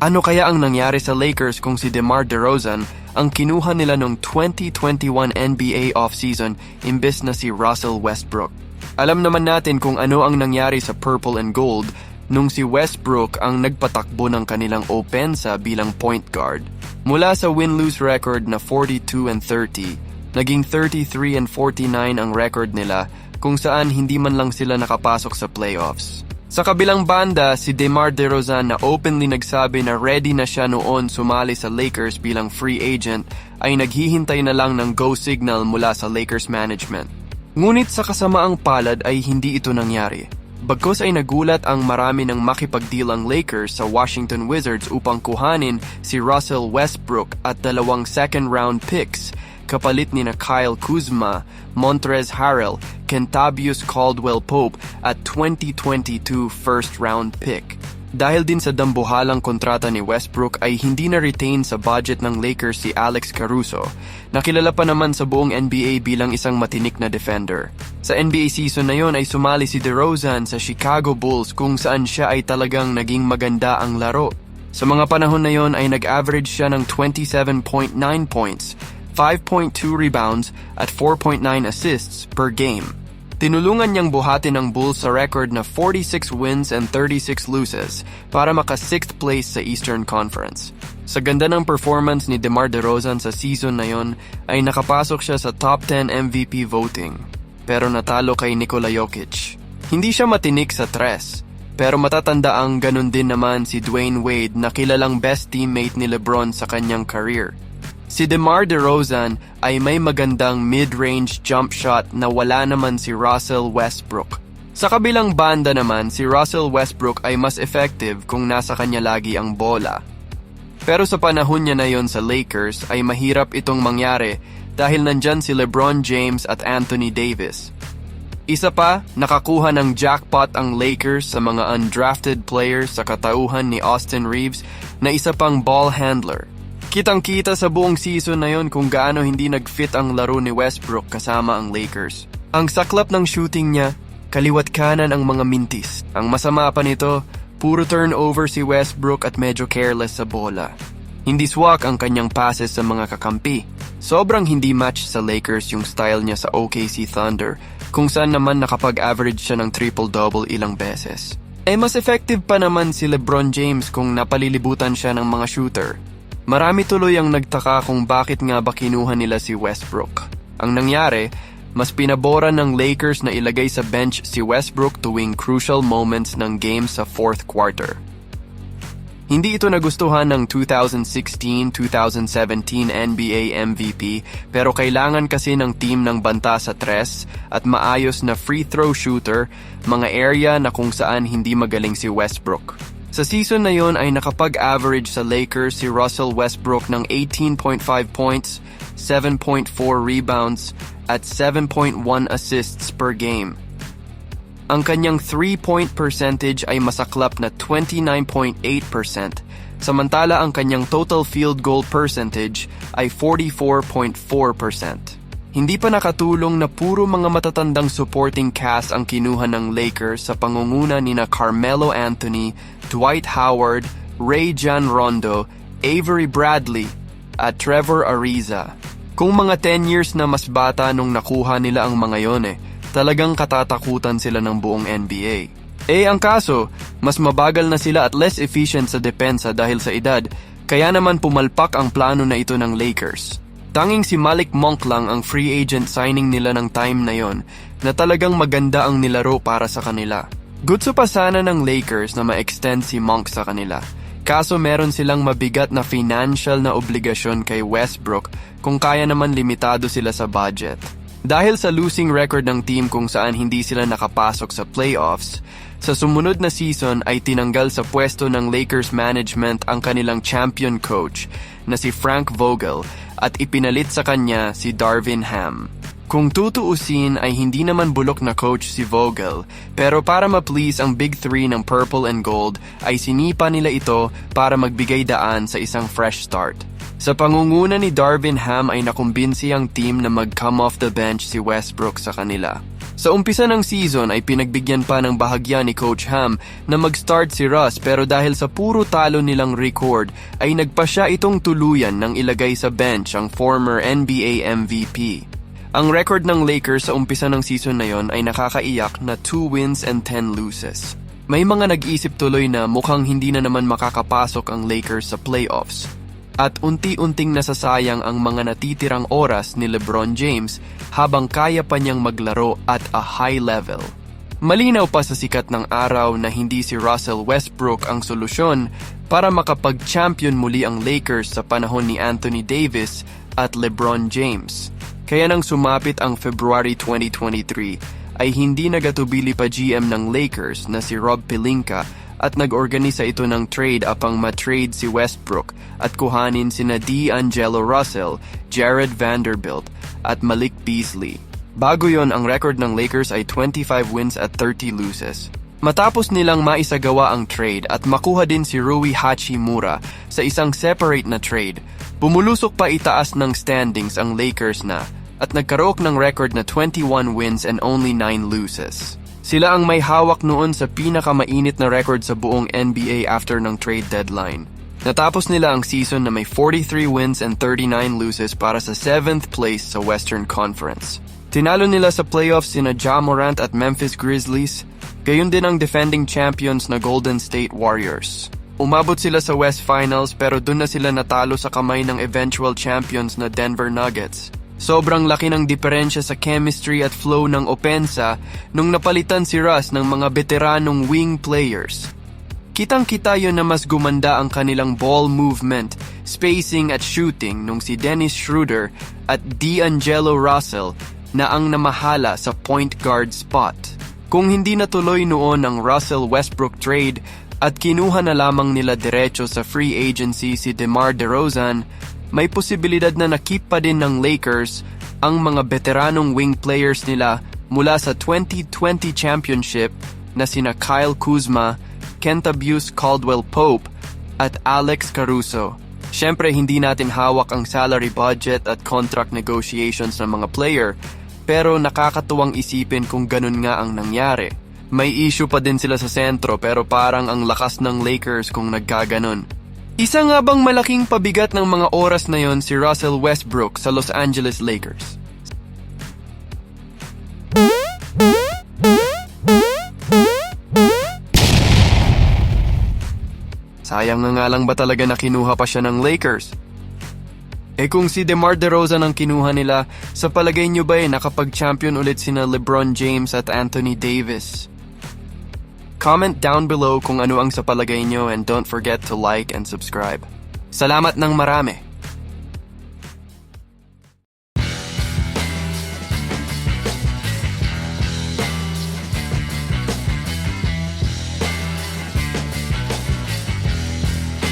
Ano kaya ang nangyari sa Lakers kung si DeMar DeRozan ang kinuha nila noong 2021 NBA offseason imbes na si Russell Westbrook? Alam naman natin kung ano ang nangyari sa Purple and Gold nung si Westbrook ang nagpatakbo ng kanilang opensa bilang point guard. Mula sa win-lose record na 42 and 30, naging 33 and 49 ang record nila kung saan hindi man lang sila nakapasok sa playoffs. Sa kabilang banda, si DeMar DeRozan na openly nagsabi na ready na siya noon sumali sa Lakers bilang free agent ay naghihintay na lang ng go signal mula sa Lakers management. Ngunit sa kasamaang palad ay hindi ito nangyari. Bagkos ay nagulat ang marami ng makipagdeal ang Lakers sa Washington Wizards upang kuhanin si Russell Westbrook at dalawang second round picks kapalit ni na Kyle Kuzma, Montrez Harrell, Kentavious Caldwell Pope at 2022 first round pick. Dahil din sa dambuhalang kontrata ni Westbrook ay hindi na retain sa budget ng Lakers si Alex Caruso, na kilala pa naman sa buong NBA bilang isang matinik na defender. Sa NBA season na yon ay sumali si DeRozan sa Chicago Bulls kung saan siya ay talagang naging maganda ang laro. Sa mga panahon na yon ay nag-average siya ng 27.9 points, 5.2 rebounds at 4.9 assists per game. Tinulungan niyang buhatin ang Bulls sa record na 46 wins and 36 loses para maka 6th place sa Eastern Conference. Sa ganda ng performance ni DeMar DeRozan sa season na yon ay nakapasok siya sa top 10 MVP voting. Pero natalo kay Nikola Jokic. Hindi siya matinik sa tres, pero matatanda ang ganun din naman si Dwayne Wade na kilalang best teammate ni LeBron sa kanyang career. Si DeMar DeRozan ay may magandang mid-range jump shot na wala naman si Russell Westbrook. Sa kabilang banda naman, si Russell Westbrook ay mas effective kung nasa kanya lagi ang bola. Pero sa panahon niya na yon sa Lakers ay mahirap itong mangyari dahil nandyan si LeBron James at Anthony Davis. Isa pa, nakakuha ng jackpot ang Lakers sa mga undrafted players sa katauhan ni Austin Reeves na isa pang ball handler. Kitang-kita sa buong season na yon kung gaano hindi nag-fit ang laro ni Westbrook kasama ang Lakers. Ang saklap ng shooting niya, kaliwat kanan ang mga mintis. Ang masama pa nito, puro turnover si Westbrook at medyo careless sa bola. Hindi swak ang kanyang passes sa mga kakampi. Sobrang hindi match sa Lakers yung style niya sa OKC Thunder, kung saan naman nakapag-average siya ng triple-double ilang beses. Eh mas effective pa naman si LeBron James kung napalilibutan siya ng mga shooter. Marami tuloy ang nagtaka kung bakit nga ba kinuha nila si Westbrook. Ang nangyari, mas pinabora ng Lakers na ilagay sa bench si Westbrook tuwing crucial moments ng game sa fourth quarter. Hindi ito nagustuhan ng 2016-2017 NBA MVP pero kailangan kasi ng team ng banta sa tres at maayos na free throw shooter, mga area na kung saan hindi magaling si Westbrook. Sa season na yon ay nakapag-average sa Lakers si Russell Westbrook ng 18.5 points, 7.4 rebounds, at 7.1 assists per game. Ang kanyang three-point percentage ay masaklap na 29.8%, samantala ang kanyang total field goal percentage ay 44.4%. Hindi pa nakatulong na puro mga matatandang supporting cast ang kinuha ng Lakers sa pangunguna ni na Carmelo Anthony, Dwight Howard, Ray John Rondo, Avery Bradley, at Trevor Ariza. Kung mga 10 years na mas bata nung nakuha nila ang mga yon eh, talagang katatakutan sila ng buong NBA. Eh ang kaso, mas mabagal na sila at less efficient sa depensa dahil sa edad, kaya naman pumalpak ang plano na ito ng Lakers. Tanging si Malik Monk lang ang free agent signing nila ng time na yon na talagang maganda ang nilaro para sa kanila. Gutso pa sana ng Lakers na ma-extend si Monk sa kanila. Kaso meron silang mabigat na financial na obligasyon kay Westbrook kung kaya naman limitado sila sa budget. Dahil sa losing record ng team kung saan hindi sila nakapasok sa playoffs, sa sumunod na season ay tinanggal sa pwesto ng Lakers management ang kanilang champion coach na si Frank Vogel at ipinalit sa kanya si Darvin Ham. Kung tutuusin ay hindi naman bulok na coach si Vogel, pero para ma-please ang Big Three ng Purple and Gold ay sinipa nila ito para magbigay daan sa isang fresh start. Sa pangunguna ni Darvin Ham ay nakumbinsi ang team na mag-come off the bench si Westbrook sa kanila. Sa umpisa ng season ay pinagbigyan pa ng bahagya ni Coach Ham na mag-start si Russ pero dahil sa puro talo nilang record ay nagpa siya itong tuluyan nang ilagay sa bench ang former NBA MVP. Ang record ng Lakers sa umpisa ng season na yon ay nakakaiyak na 2 wins and 10 losses. May mga nag-isip tuloy na mukhang hindi na naman makakapasok ang Lakers sa playoffs. At unti-unting nasasayang ang mga natitirang oras ni LeBron James habang kaya pa niyang maglaro at a high level. Malinaw pa sa sikat ng araw na hindi si Russell Westbrook ang solusyon para makapag-champion muli ang Lakers sa panahon ni Anthony Davis at LeBron James. Kaya nang sumapit ang February 2023 ay hindi nagatubili pa GM ng Lakers na si Rob Pelinka at nag-organisa ito ng trade apang matrade si Westbrook at kuhanin sina D'Angelo Russell, Jared Vanderbilt at Malik Beasley. Bago yon ang record ng Lakers ay 25 wins at 30 losses. Matapos nilang maisagawa ang trade at makuha din si Rui Hachimura sa isang separate na trade, bumulusok pa itaas ng standings ang Lakers na at nagkarook ng record na 21 wins and only 9 losses. Sila ang may hawak noon sa pinakamainit na record sa buong NBA after ng trade deadline. Natapos nila ang season na may 43 wins and 39 losses para sa 7th place sa Western Conference. Tinalo nila sa playoffs sina Ja Morant at Memphis Grizzlies, gayon din ang defending champions na Golden State Warriors. Umabot sila sa West Finals pero dun na sila natalo sa kamay ng eventual champions na Denver Nuggets. Sobrang laki ng diferensya sa chemistry at flow ng opensa nung napalitan si Russ ng mga veteranong wing players. Kitang-kita yon na mas gumanda ang kanilang ball movement, spacing at shooting nung si Dennis Schroeder at D'Angelo Russell na ang namahala sa point guard spot. Kung hindi natuloy noon ang Russell Westbrook trade at kinuha na lamang nila diretso sa free agency si DeMar DeRozan, may posibilidad na nakip pa din ng Lakers ang mga veteranong wing players nila mula sa 2020 championship na sina Kyle Kuzma, Kentavious Caldwell Pope at Alex Caruso. Siyempre hindi natin hawak ang salary budget at contract negotiations ng mga player pero nakakatuwang isipin kung ganun nga ang nangyari. May issue pa din sila sa sentro pero parang ang lakas ng Lakers kung nagkaganon. Isa nga bang malaking pabigat ng mga oras na yon si Russell Westbrook sa Los Angeles Lakers? Sayang nga nga lang ba talaga na kinuha pa siya ng Lakers? Eh kung si DeMar DeRozan ang kinuha nila, sa palagay nyo ba eh nakapag-champion ulit sina LeBron James at Anthony Davis? Comment down below kung ano ang sa palagay nyo and don't forget to like and subscribe. Salamat ng marami!